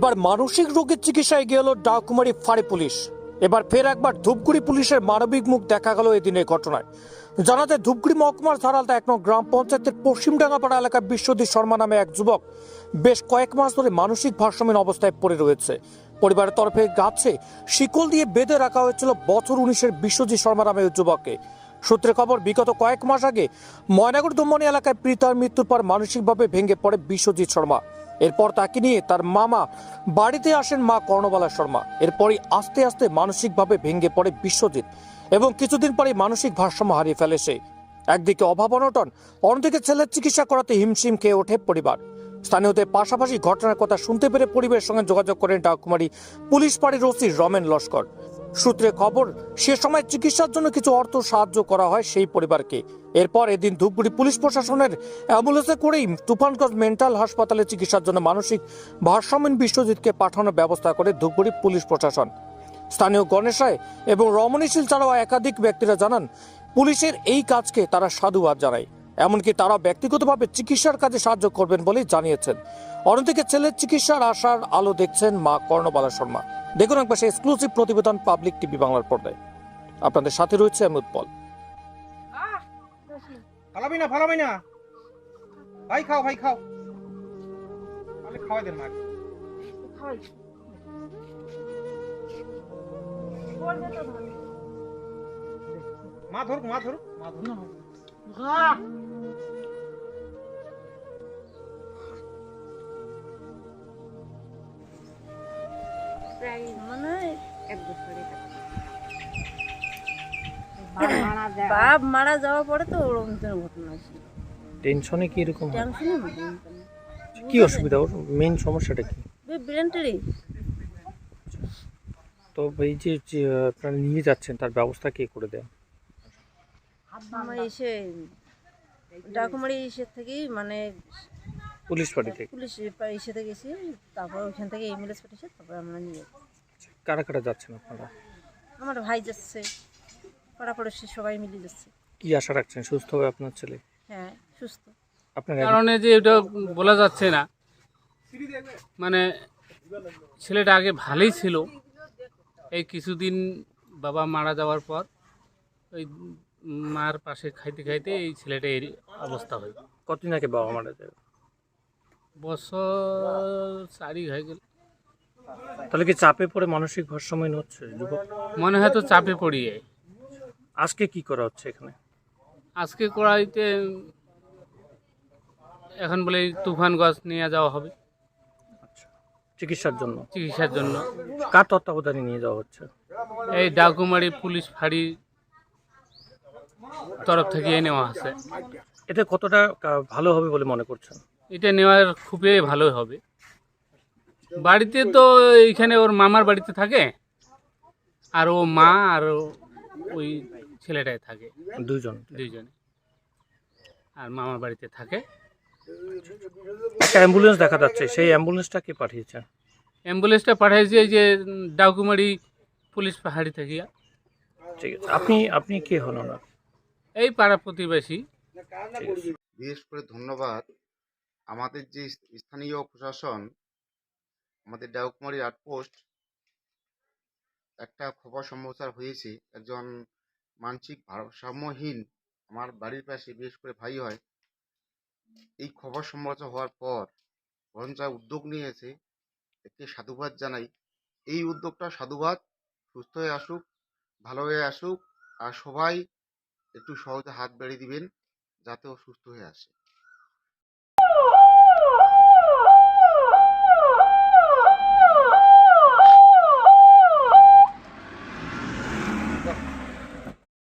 এবার মানসিক রোগের চিকিৎসায় গিয়ে ডাকুমারি ফাঁড়ি পুলিশ। এবার ফের একবার ধূপগুড়ি পুলিশের মানবিক মুখ দেখা গেল এদিনের ঘটনায়। জানা যায় ধূপগুড়ি মহকুমার ধারালতা এক গ্রাম পঞ্চায়েতের পশ্চিমডাঙ্গাপাড়া এলাকার বিশ্বজিৎ শর্মা নামে এক যুবক বেশ কয়েক মাস ধরে মানসিক ভারসাম্যহীন অবস্থায় পড়ে রয়েছে। পরিবারের তরফে গাছে শিকল দিয়ে বেঁধে রাখা হয়েছিল বছর উনিশের বিশ্বজিৎ শর্মা নামে ওই যুবককে। সূত্রে খবর, বিগত কয়েক মাস আগে ময়নাগর দমনি এলাকায় প্রীতার মৃত্যুর পর মানসিকভাবে ভেঙে পড়ে বিশ্বজিৎ শর্মা। এরপর তাকে নিয়ে তার মামা বাড়িতে আসেন মা কর্ণবালা শর্মা। এরপরই আস্তে আস্তে মানসিকভাবে ভেঙে পড়ে বিশ্বজিৎ এবং কিছুদিন পরে মানসিক ভারসাম্য হারিয়ে ফেলে সে। একদিকে অভাব অনটন, অন্যদিকে ছেলের চিকিৎসা করাতে হিমশিম খেয়ে ওঠে পরিবার। স্থানীয়দের পাশাপাশি ঘটনার কথা শুনতে পেরে পরিবারের সঙ্গে যোগাযোগ করেন ডাকুমারি পুলিশ পাড়ির ওসি রমেন লস্কর। সূত্রে খবর, সে সময় চিকিৎসার জন্য কিছু অর্থ সাহায্য করা হয় সেই পরিবারকে। এরপর এদিন ধূপগুড়ি পুলিশ প্রশাসনের অ্যাম্বুলেন্সে করেই তুফানগঞ্জ মেন্টাল হাসপাতালে চিকিৎসার জন্য মানসিক ভারসাম্যহীন বিশ্বজিৎকে পাঠানোর ব্যবস্থা করে ধূপগুড়ি পুলিশ প্রশাসন। স্থানীয় গণেশায় এবং রমণীশীল ছাড়াও একাধিক ব্যক্তিরা জানান, পুলিশের এই কাজকে তারা সাধুবাদ জানায়। এমনকি তারা ব্যক্তিগতভাবে চিকিৎসার কাজে সাহায্য করবেন বলেই জানিয়েছেন। অন্যদিকে ছেলের চিকিৎসার আশার আলো দেখছেন মা কর্ণবালা শর্মা। দেখুন একবার সে এক্সক্লুসিভ প্রতিবেদন পাবলিক টিভি বাংলার পর্দায়। আপনাদের সাথে রয়েছে আমি উৎপল ফালাবি না ফালাবি না। ভাই খাও ভাই খাও। তাহলে খাওয়াই দেন মাকে মা ধরুক মা ধরুক। মা ধরুক। প্রায় মনে এক বাপ মারা যাওয়ার পরে তো ওরকম ঘটনা ছিল টেনশনে কি এরকম কি অসুবিধা? ওর মেইন সমস্যাটা কি? ব্রেনটারি তো এই যে আপনারা নিয়ে যাচ্ছেন তার ব্যবস্থা কে করে দেন আমার এসে ডাকুমারি এসে থেকেই মানে পুলিশ পার্টি থেকে? পুলিশ এসে থেকে এসে তারপর ওইখান থেকে অ্যাম্বুলেন্স পাঠিয়েছে তারপর আমরা নিয়ে। কারা কারা যাচ্ছেন আপনারা? আমার ভাই যাচ্ছে পাড়া পড়োশি সবাই মিলে যাচ্ছে। কি আশা রাখছেন? সুস্থ হবে আপনার ছেলে? হ্যাঁ সুস্থ। আপনার কারণে যে এটা বলা যাচ্ছে না মানে ছেলেটা আগে ভালোই ছিল। এই কিছুদিন বাবা মারা যাওয়ার পর ওই মার পাশে খাইতে খাইতে এই ছেলেটা এই অবস্থা হয়। কতদিন আগে বাবা মারা যায়? বছর চারি হয়ে গেল। তাহলে কি চাপে পড়ে মানসিক ভারসাম্যহীন হচ্ছে যুবক? মনে হয় তো চাপে পড়িয়ে। আজকে কি করা হচ্ছে এখানে? আজকে কড়াইতে এখন বলে তুফান গাছ নিয়ে যাওয়া হবে। আচ্ছা। চিকিৎসার জন্য? চিকিৎসার জন্য। কার তত্ত্বাবধানে নিয়ে যাওয়া হচ্ছে? এই ডাকুমারি পুলিশ ফাঁড়ি তরফ থেকে নেওয়া আছে। এতে কতটা ভালো হবে বলে মনে করছেন? এটা নেওয়ার খুবই ভালো হবে। বাড়িতে তো এইখানে ওর মামার বাড়িতে থাকে আর ও মা আর ওই ছেলেটাই থাকে। দুজন দুইজনে। আর মামার বাড়িতে থাকে। একটা অ্যাম্বুলেন্স দেখা যাচ্ছে সেই অ্যাম্বুলেন্সটা কে পাঠিয়েছেন? অ্যাম্বুলেন্সটা পাঠিয়েছে এই যে ডাকুমারি পুলিশ পাহাড়ি থেকে। ঠিক আছে। আপনি আপনি কে হন ওনার এই পাড়া প্রতিবেশী। বিশেষ করে ধন্যবাদ। আমাদের যে স্থানীয় প্রশাসন আমাদের ডাউকুমারি আউটপোস্ট একটা খবর সম্প্রচার হয়েছে। একজন মানসিক ভারসাম্যহীন আমার বাড়ির পাশে বিশেষ করে ভাই হয়। এই খবর সম্প্রচার হওয়ার পর বরঞ্চ উদ্যোগ নিয়েছে একে সাধুবাদ জানাই। এই উদ্যোগটা সাধুবাদ সুস্থ হয়ে আসুক ভালো হয়ে আসুক আর সবাই একটু সহজে হাত বাড়িয়ে দিবেন যাতে ও সুস্থ হয়ে আসে।